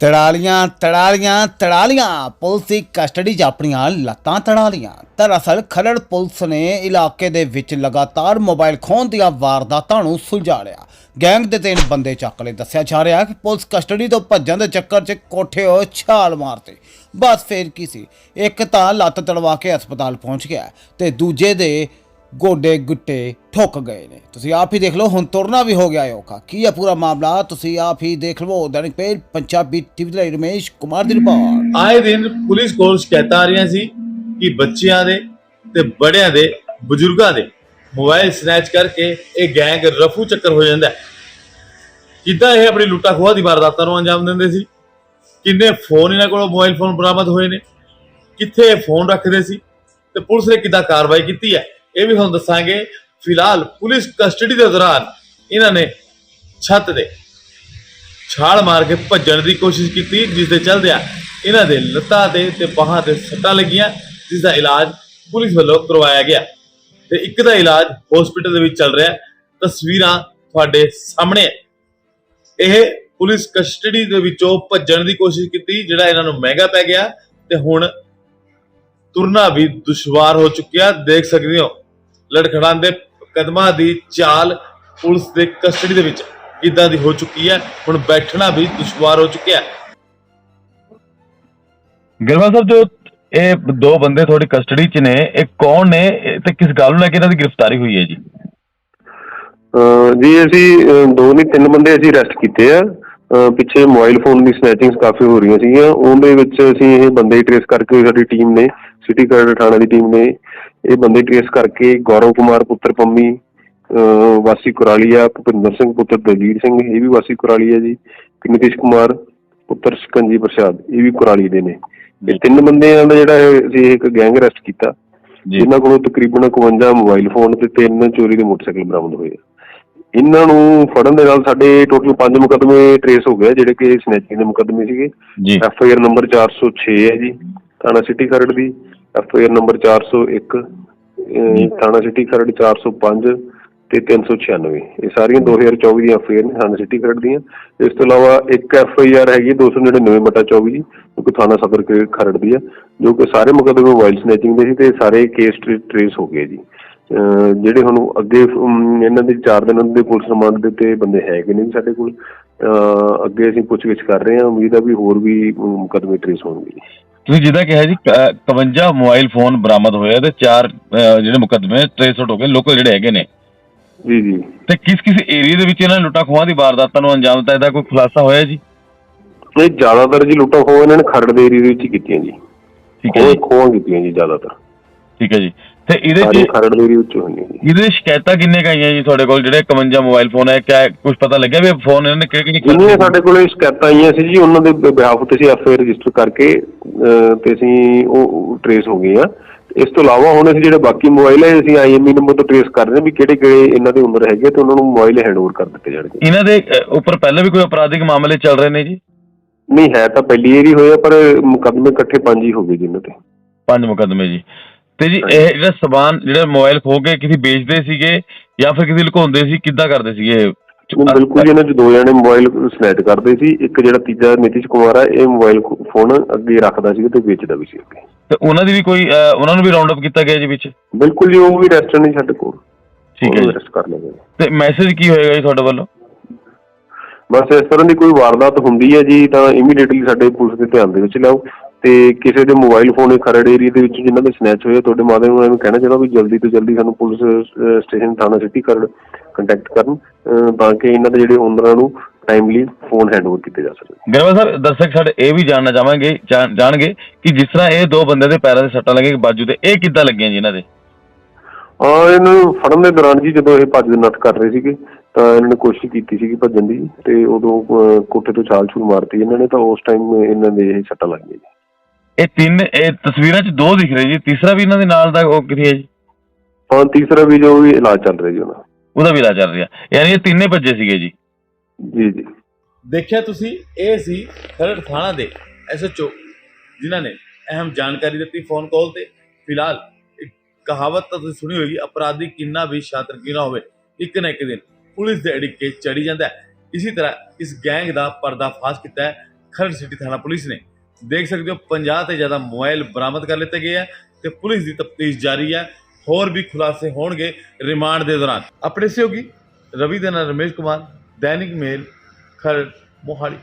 ਤੜਾਲੀਆਂ ਤੜਾਲੀਆਂ ਤੜਾਲੀਆਂ। Police ਦੀ custody 'ਚ ਆਪਣੀਆਂ ਲੱਤਾਂ ਤੜਾਲੀਆਂ। ਦਰਅਸਲ ਖਰੜ ਪੁਲਿਸ ਨੇ ਇਲਾਕੇ ਦੇ ਵਿੱਚ ਲਗਾਤਾਰ ਮੋਬਾਈਲ ਖੋਹਣ ਦੀਆਂ ਵਾਰਦਾਤਾਂ ਨੂੰ ਸੁਲਝਾ ਲਿਆ ਗੈਂਗ ਦੇ ਤਿੰਨ ਬੰਦੇ ਚੱਕ ਲਏ। ਦੱਸਿਆ ਜਾ ਰਿਹਾ ਕਿ ਪੁਲਿਸ ਕਸਟਡੀ ਤੋਂ ਭੱਜਣ ਦੇ ਚੱਕਰ 'ਚ ਕੋਠੇ ਉਹ ਛਾਲ ਮਾਰਤੇ। ਬਸ ਫੇਰ ਕੀ ਸੀ? ਇੱਕ ਤਾਂ ਲੱਤ ਤੜਵਾ ਕੇ ਹਸਪਤਾਲ ਪਹੁੰਚ ਗਿਆ ਤੇ ਦੂਜੇ ਦੇ ਗੋਡੇ ਗੁੱਟੇ ਠੁੱਕ ਗਏ ਨੇ। ਤੁਸੀਂ ਆਪ ਹੀ ਦੇਖ ਲਓ, ਹੁਣ ਤੁਰਨਾ ਵੀ ਹੋ ਗਿਆ ਔਖਾ। ਕੀ ਹੈ ਪੂਰਾ ਮਾਮਲਾ? ਤੁਸੀਂ ਆਪ ਹੀ ਦੇਖ ਲਵੋ, ਦੈਨਿਕ ਪੇਜ, ਪੰਜਾਬੀ ਟੀਵੀ ਦੇ ਲਈ ਰਮੇਸ਼ ਕੁਮਾਰ ਦੀ ਰਿਪੋਰਟ। ਆਏ ਦਿਨ ਪੁਲਿਸ ਕੋਲ ਸ਼ਿਕਾਇਤਾਂ ਆ ਰਹੀਆਂ ਸੀ ਕਿ ਬੱਚਿਆਂ ਦੇ ਤੇ ਬੜਿਆਂ ਦੇ, ਬਜ਼ੁਰਗਾਂ ਦੇ ਮੋਬਾਈਲ ਸਨੈਚ ਕਰਕੇ ਇਹ ਗੈਂਗ ਰਫੂ ਚੱਕਰ ਹੋ ਜਾਂਦਾ ਹੈ। ਕਿੱਦਾਂ ਇਹ ਆਪਣੀ ਲੁੱਟਾ ਖੋਹਾ ਦੀ ਵਾਰਦਾਤਾਂ ਨੂੰ ਅੰਜਾਮ ਦਿੰਦੇ ਸੀ? ਕਿੰਨੇ ਫੋਨ ਇਹਨਾਂ ਕੋਲੋਂ ਮੋਬਾਈਲ ਫੋਨ ਬਰਾਮਦ ਹੋਏ ਨੇ? ਕਿੱਥੇ ਇਹ ਫੋਨ ਰੱਖਦੇ ਸੀ? ਤੇ ਪੁਲਿਸ ਨੇ ਕਿੱਦਾਂ ਕਾਰਵਾਈ ਕੀਤੀ ਹੈ? ਇਹ ਵੀ ਤੁਹਾਨੂੰ ਦੱਸਾਂਗੇ, ਫਿਲਹਾਲ ਪੁਲਿਸ ਕਸਟਡੀ ਦੇ ਦੌਰਾਨ ਇਹਨਾਂ ਨੇ ਛੱਤ ਦੇ ਛਾਲ ਮਾਰ ਕੇ ਭੱਜਣ ਦੀ ਕੋਸ਼ਿਸ਼ ਕੀਤੀ, ਜਿਸ ਦੇ ਚੱਲਦਿਆਂ ਇਹਨਾਂ ਦੇ ਲੱਤਾਂ ਤੇ ਤੇ ਬਾਹਾਂ ਤੇ ਸੱਟਾਂ ਲੱਗੀਆਂ, ਜਿਸ ਦਾ ਇਲਾਜ ਪੁਲਿਸ ਵੱਲੋਂ ਕਰਵਾਇਆ ਗਿਆ। ਤੇ ਇੱਕ ਦਾ ਇਲਾਜ ਹਸਪੀਟਲ ਦੇ ਵਿੱਚ ਚੱਲ ਰਿਹਾ ਤਸਵੀਰਾਂ ਤੁਹਾਡੇ ਸਾਹਮਣੇ ਇਹ ਪੁਲਿਸ ਕਸਟਡੀ ਦੇ ਵਿੱਚੋਂ ਭੱਜਣ ਦੀ ਕੋਸ਼ਿਸ਼ ਕੀਤੀ, ਜਿਹੜਾ ਇਹਨਾਂ ਨੂੰ ਮਹਿੰਗਾ ਪੈ ਗਿਆ, ਤੇ ਹੁਣ ਤੁਰਨਾ ਵੀ ਦੁਸ਼ਵਾਰ ਹੋ ਚੁੱਕਿਆ, ਦੇਖ ਸਕਦੇ ਹੋ। ਲੜਖੜਾਉਂਦੇ ਕਦਮਾਂ ਦੀ ਚਾਲ ਪੁਲਿਸ ਦੇ ਕਸਟਡੀ ਦੇ ਵਿੱਚ ਕਿੱਦਾਂ ਦੀ ਹੋ ਚੁੱਕੀ ਹੈ? ਹੁਣ ਬੈਠਣਾ ਵੀ ਦੁਸ਼ਵਾਰ ਹੋ ਚੁੱਕਿਆ ਹੈ। ਗਿਰਮਾ ਸਾਹਿਬ ਜੋ ਇਹ ਦੋ ਬੰਦੇ ਤੁਹਾਡੀ ਕਸਟਡੀ 'ਚ ਨੇ ਇਹ ਕੌਣ ਨੇ? ਇਹ ਤੇ ਕਿਸ ਗੱਲ ਨੂੰ ਲੈ ਕੇ ਇਹਨਾਂ ਦੀ ਗ੍ਰਿਫਤਾਰੀ ਹੋਈ ਹੈ ਜੀ? ਅਹ ਜੀ ਅਸੀਂ ਅਹ ਦੋ ਨਹੀਂ ਤਿੰਨ ਬੰਦੇ ਅਸੀਂ ਅਰੈਸਟ ਕੀਤੇ ਆ। ਅਹ ਪਿੱਛੇ ਮੋਬਾਈਲ ਫੋਨ ਦੀ ਸਨੈਚਿੰਗਸ ਕਾਫੀ ਹੋ ਰਹੀਆਂ ਸੀਗੀਆਂ। ਉਹਦੇ ਵਿੱਚ ਅਸੀਂ ਇਹ ਬੰਦੇ ਟ੍ਰੇਸ ਕਰਕੇ ਸਾਡੀ ਟੀਮ ਨੇ ਸਿਟੀ ਕਾਰਡ ਥਾਣਾ ਦੀ ਟੀਮ ਨੇ ਇਹ ਬੰਦੇ ਟ੍ਰੇਸ ਕਰਕੇ ਗੌਰਵ ਕੁਮਾਰ ਪੁੱਤਰ ਪੰਮੀ ਵਾਸੀ ਕੁਰਾਲੀਆ ਭੁਪਿੰਦਰ ਸਿੰਘ ਪੁੱਤਰ ਦਲਜੀਤ ਸਿੰਘ ਇਹ ਵੀ ਵਾਸੀ ਕੁਰਾਲੀਆ ਜੀ ਨਿਤਿਸ਼ ਕੁਮਾਰ ਪੁੱਤਰ ਸਕੰਜੀ ਪ੍ਰਸਾਦ ਇਹ ਵੀ ਕੁਰਾਲੀ ਦੇ ਨੇ। ਇਹ ਤਿੰਨ ਬੰਦਿਆਂ ਦਾ ਜਿਹੜਾ ਅਸੀਂ ਇੱਕ ਗੈਂਗ ਅਰੈਸਟ ਕੀਤਾ। ਜਿਨ੍ਹਾਂ ਕੋਲੋਂ ਤਕਰੀਬਨ 51 ਮੋਬਾਈਲ ਫੋਨ ਤੇ ਤਿੰਨ ਚੋਰੀ ਦੇ ਮੋਟਰਸਾਈਕਲ ਬਰਾਮਦ ਹੋਏ। ਇਹਨਾਂ ਨੂੰ ਫੜਨ ਦੇ ਨਾਲ ਸਾਡੇ ਟੋਟਲ 5 ਮੁਕੱਦਮੇ ਟਰੇਸ ਹੋ ਗਏ ਜਿਹੜੇ ਕਿ ਸਨੈਚਿੰਗ ਦੇ ਮੁਕੱਦਮੇ ਸੀਗੇ। ਐਫ ਆਈ ਆਰ ਨੰਬਰ 406 ਹੈ ਜੀ ਥਾਣਾ ਸਿਟੀ ਖਰੜ ਦੀ। ਐਫ ਆਈ ਆਰ ਨੰਬਰ 401 ਅਹ, ਥਾਣਾ ਸਿਟੀ ਖਰੜ 405 ਤੇ 396 ਇਹ ਸਾਰੀਆਂ 2024 ਦੀਆਂ ਆਰ ਨੇ ਥਾਣਾ ਸਿਟੀ ਖਰੜ ਦੀਆਂ। ਇਸ ਤੋਂ ਇਲਾਵਾ ਇੱਕ ਐਫ ਆਈ ਆਰ ਹੈਗੀ 299 ਬਟਾ 24 ਜੀ ਕਿ ਥਾਣਾ ਸਦਰ ਖਰੜ ਦੀ ਹੈ ਜੋ ਕਿ ਸਾਰੇ ਮੁਕੱਦਮੇ ਮੋਬਾਈਲ ਸਨੈਚਿੰਗ ਦੇ ਸੀ ਤੇ ਸਾਰੇ ਕੇਸ ਟ੍ਰੇਸ ਹੋ ਗਏ ਜੀ। ਜਿਹੜੇ ਹੁਣ ਅੱਗੇ ਇਹਨਾਂ ਦੇ 4 ਦਿਨਾਂ ਦੇ ਪੁਲਿਸ ਰਿਮਾਂਡ ਦੇ ਉੱਤੇ ਬੰਦੇ ਹੈਗੇ ਨੇ ਸਾਡੇ ਕੋਲ। ਅੱਗੇ ਅਸੀਂ ਪੁੱਛਗਿੱਛ ਕਰ ਰਹੇ ਹਾਂ ਉਮੀਦ ਆ ਵੀ ਹੋਰ ਵੀ ਮੁਕੱਦਮੇ ਟ੍ਰੇਸ ਹੋਣਗੇ ਜੀ। ਤੁਸੀਂ ਜਿੱਦਾਂ ਕਿਹਾ ਜੀ ਕ- 51 ਮੋਬਾਈਲ ਫੋਨ ਬਰਾਮਦ ਹੋਏ ਆ ਤੇ ਚਾਰ ਅਹ, ਜਿਹੜੇ ਮੁਕੱਦਮੇ ਟ੍ਰੇਸ ਆਊਟ ਹੋ ਗਏ ਲੋਕਲ ਜਿਹੜੇ ਹੈਗੇ ਨੇ। ਜੀ ਜੀ। ਤੇ ਕਿਸ ਕਿਸ ਏਰੀਆ ਦੇ ਵਿੱਚ ਇਹਨਾਂ ਨੇ ਲੁੱਟਾਂ ਖੋਹਾਂ ਦੀ ਵਾਰਦਾਤਾਂ ਨੂੰ ਅੰਜਾਮ ਦਿੱਤਾ? ਇਹਦਾ ਕੋਈ ਖੁਲਾਸਾ ਹੋਇਆ ਜੀ? ਇਹ ਜ਼ਿਆਦਾਤਰ ਜੀ ਲੁੱਟਾਂ ਖੋਹ ਇਹਨਾਂ ਨੇ ਖਰੜ ਦੇ ਏਰੀਏ ਦੇ ਵਿੱਚ ਹੀ ਕੀਤੀਆਂ ਜੀ। ਠੀਕ ਹੈ ਖੋਹ ਜੀ। ਖੋਹਾਂ ਕੀਤੀਆਂ ਜੀ ਜ਼ਿਆਦਾਤਰ। ਠੀਕ ਹੈ ਜੀ। ਤੇ ਇਹਦੇ 'ਚ ਖਰੜ ਵਿੱਚ ਹੋਈਆਂ ਜੀ। ਇਹਦੇ ਸ਼ਿਕਾਇਤਾਂ ਕਿੰਨੇ ਕੁ ਆਈਆਂ ਜੀ ਤੁਹਾਡੇ ਕੋਲ? ਜਿਹੜੇ 51 ਮੋਬਾਈਲ ਫੋਨ ਹੈ ਕਿਆ ਕੁਝ ਪਤਾ ਲੱਗਿਆ ਵੀ ਫੋਨ ਇਹਨਾਂ ਨੇ ਕਿਹੜੇ ਕਿਹੜੇ ਜਿੰਨੀਆਂ ਸਾਡੇ ਕੋਲ ਸ਼ਿਕਾਇਤਾਂ ਆਈਆਂ ਸੀ ਜੀ ਉਹਨਾਂ ਦੇ ਬਿਹਾਫ ਤੇ ਅਸੀਂ ਐਫ ਆਈ ਆਰ ਰਜਿਸਟਰ ਕਰਕੇ ਤੇ ਅਸੀਂ ਉਹ ਟ੍ਰੇਸ ਹੋ ਗਏ ਆ। ਇਸ ਤੋਂ ਇਲਾਵਾ ਹੁਣ ਅਸੀਂ ਜਿਹੜੇ ਬਾਕੀ ਮੋਬਾਈਲ ਹੈ ਅਸੀਂ ਆਈਐਮਈ ਨੰਬਰ ਤੋਂ ਟ੍ਰੇਸ ਕਰ ਰਹੇ ਹਾਂ ਵੀ ਕਿਹੜੇ ਕਿਹੜੇ ਇਹਨਾਂ ਦੇ ਉਮਰ ਹੈਗੇ ਤੇ ਉਹਨਾਂ ਨੂੰ ਮੋਬਾਈਲ ਹੈਂਡਓਵਰ ਕਰ ਦਿੱਤੇ ਜਾਣਗੇ। ਇਹਨਾਂ ਦੇ ਉੱਪਰ ਪਹਿਲਾਂ ਵੀ ਕੋਈ ਅਪਰਾਧਿਕ ਮਾਮਲੇ ਚੱਲ ਰਹੇ ਨੇ ਜੀ? ਨਹੀਂ ਹੈ ਤਾਂ ਪਹਿਲੀ ਵਾਰੀ ਹੋਇਆ ਪਰ ਮੁਕੱਦਮੇ ਇਕੱਠੇ ਪੰਜ ਹੀ ਹੋ ਗਏ ਜੀ ਇਹਨਾਂ ਤੇ। ਪੰਜ ਮੁਕੱਦਮੇ ਜੀ। ਤੇ ਜੀ ਇਹ ਜਿਹੜਾ ਸਮਾਨ ਜਿਹੜਾ ਮੋਬਾਈਲ ਖੋ ਕੇ ਕਿਸੇ ਵੇਚਦੇ ਸੀਗੇ ਜਾਂ ਫਿਰ ਕਿਸੇ ਲੁਕਾਉਂਦੇ ਸੀ ਕਿੱਦਾਂ ਕਰਦੇ ਸੀਗੇ? ਇਹ? ਨਹੀਂ, ਬਿਲਕੁਲ ਜੀ ਇਹਨਾਂ ਚ ਦੋ ਜਣੇ ਮੋਬਾਈਲ ਸਨੈਚ ਕਰਦੇ ਸੀ ਇੱਕ ਜਿਹੜਾ ਤੀਜਾ ਨਿਤਿਸ਼ ਕੁਮਾਰ ਹੈ ਇਹ ਮੋਬਾਈਲ ਫੋਨ ਅੱਗੇ ਰੱਖਦਾ ਸੀ ਤੇ ਵੇਚਦਾ ਵੀ ਸੀ ਅੱਗੇ। ਤੇ ਉਹਨਾਂ ਦੀ ਵੀ ਕੋਈ ਅਹ, ਉਹਨਾਂ ਨੂੰ ਵੀ ਰਾਉਂਡ ਅਪ ਕੀਤਾ ਗਿਆ ਜੀ ਵਿੱਚ? ਬਿਲਕੁਲ ਜੀ ਉਹ ਵੀ ਰੈਸਟ ਨਹੀਂ ਸਾਡੇ ਕੋਲ। ਠੀਕ ਹੈ ਜੀ। ਰੈਸਟ ਕਰ ਲਵਾਂਗੇ ਤੇ ਮੈਸੇਜ ਕੀ ਹੋਏਗਾ ਜੀ ਤੁਹਾਡੇ ਵੱਲੋਂ? ਬਸ ਇਸ ਤਰ੍ਹਾਂ ਦੀ ਕੋਈ ਵਾਰਦਾਤ ਹੁੰਦੀ ਹੈ ਜੀ ਤਾਂ ਇਮੀਡੀਏਟਲੀ ਸਾਡੇ ਪੁਲਿਸ ਦੇ ਧਿਆਨ ਦੇ ਵਿੱਚ ਲਿਆਓ। ਤੇ ਕਿਸੇ ਦੇ ਮੋਬਾਈਲ ਫੋਨ ਖਰੜ ਏਰੀਆ ਦੇ ਵਿੱਚ ਜਿਨ੍ਹਾਂ ਦੇ ਸਨੈਚ ਹੋਏ ਆ, ਤੁਹਾਡੇ ਮਾਧਿਅਮ ਨੂੰ ਐਵੇਂ ਕਹਿਣਾ ਚਾਹੁੰਦਾ ਵੀ ਜਲਦੀ ਤੋਂ ਜਲਦੀ ਸਾਨੂੰ ਪੁਲਿਸ ਸਟੇਸ਼ਨ ਥਾਣਾ ਸਿਟੀ ਖਰੜ ਕੰਟੈਕਟ ਕਰਨ ਤਾਂ ਕਿ ਇਹਨਾਂ ਦੇ ਜਿਹੜੇ ਓਨਰਾਂ ਨੂੰ ਟਾਈਮਲੀ ਫੋਨ ਹੈਂਡਓਵਰ ਕੀਤੇ ਜਾ ਸਕਣ। ਗਰਵਾ ਸਾਹਿਬ ਦਰਸ਼ਕ ਸਾਡੇ ਇਹ ਵੀ ਜਾਣਨਾ ਚਾਹਾਂਗੇ ਜਾਣ- ਜਾਣਗੇ ਕਿ ਜਿਸ ਤਰ੍ਹਾਂ ਇਹ ਦੋ ਬੰਦੇ ਦੇ ਪੈਰਾਂ ਦੇ ਸੱਟਾਂ ਲੱਗੀਆਂ ਬਾਜੂ ਤੇ ਇਹ ਕਿੱਦਾਂ ਲੱਗੀਆਂ ਜੀ ਇਹਨਾਂ ਦੇ? ਹਾਂ ਇਹਨਾਂ ਨੂੰ ਫੜਨ ਦੇ ਦੌਰਾਨ ਜੀ ਜਦੋਂ ਇਹ ਭੱਜ ਨੱਠ ਕਰ ਰਹੇ ਸੀਗੇ ਤਾਂ ਇਹਨਾਂ ਨੇ ਕੋਸ਼ਿਸ਼ ਕੀਤੀ ਸੀਗੀ ਭੱਜਣ ਦੀ ਤੇ ਉਦੋਂ ਕੋਠੇ ਤੋਂ ਛਾਲ ਛੂਲ ਮਾਰਤੀ ਇਹਨਾਂ ਨੇ ਤਾਂ ਉਸ ਟਾਈਮ ਇਹਨਾਂ ਦੇ ਇਹ ਸੱਟਾਂ ਲੱਗ ਗਈਆਂ ਜੀ। ਇਹ ਤਿੰਨ ਇਹ ਤਸਵੀਰਾਂ 'ਚ ਦੋ ਦਿਖ ਰਹੇ ਜੀ। ਤੀਸਰਾ ਵੀ ਇਹਨਾਂ ਦੇ ਨਾਲ ਦਾ ਉਹ ਕਿੱਥੇ ਹੈ ਜੀ? ਹਾਂ ਤੀਸਰਾ ਵੀ ਜੋ ਵੀ ਇਲਾਜ ਚੱਲ ਰਿਹਾ ਜੀ ਉਹਨਾਂ ਦਾ। ਉਹਦਾ ਵੀ ਇਲਾਜ ਚੱਲ ਰਿਹਾ। ਯਾਨੀ ਇਹ ਤਿੰਨੇ ਭੱਜੇ ਸੀਗੇ ਜੀ। ਜੀ ਜੀ। ਦੇਖਿਆ ਤੁਸੀਂ ਇਹ ਸੀ ਖਰੜ ਥਾਣਾ ਦੇ ਐਸਐਚਓ ਜਿਨ੍ਹਾਂ ਨੇ ਅਹਿਮ ਜਾਣਕਾਰੀ ਦਿੱਤੀ ਫੋਨ ਕਾਲ ਤੇ। ਫਿਲਹਾਲ ਇੱਕ ਕਹਾਵਤ ਤਾਂ ਤੁਸੀਂ ਸੁਣੀ ਹੋਏਗੀ ਅਪਰਾਧੀ ਕਿੰਨਾ ਵੀ ਸ਼ਾਤਰ ਕਿਉਂ ਨਾ ਹੋਵੇ ਇੱਕ ਨਾ ਇੱਕ ਦਿਨ ਪੁਲਿਸ ਦੇ ਅੜਿੱਕੇ ਚੜੀ ਜਾਂਦਾ ਹੈ। ਇਸੇ ਤਰ੍ਹਾਂ ਇਸ ਗੈਂਗ ਦਾ ਪਰਦਾਫਾਸ਼ ਕੀਤਾ ਹੈ ਖਰੜ ਸਿਟੀ ਥਾਣਾ ਪੁਲਿਸ ਨੇ। ਦੇਖ ਸਕਦੇ ਹੋ 50 ਤੇ ਜ਼ਿਆਦਾ ਮੋਬਾਈਲ ਬਰਾਮਦ ਕਰ ਲਿੱਤੇ ਗਏ ਆ ਤੇ ਪੁਲਿਸ ਦੀ ਤਫਤੀਸ਼ ਜਾਰੀ ਹੈ ਹੋਰ ਵੀ ਖੁਲਾਸੇ ਹੋਣਗੇ ਰਿਮਾਂਡ ਦੇ ਦੌਰਾਨ। ਆਪਣੇ ਸਹਿਯੋਗੀ ਰਵੀ ਦੇ ਨਾਲ ਰਮੇਸ਼ ਕੁਮਾਰ, ਦੈਨਿਕ ਮੇਲ, ਖਰੜ, ਮੋਹਾਲੀ।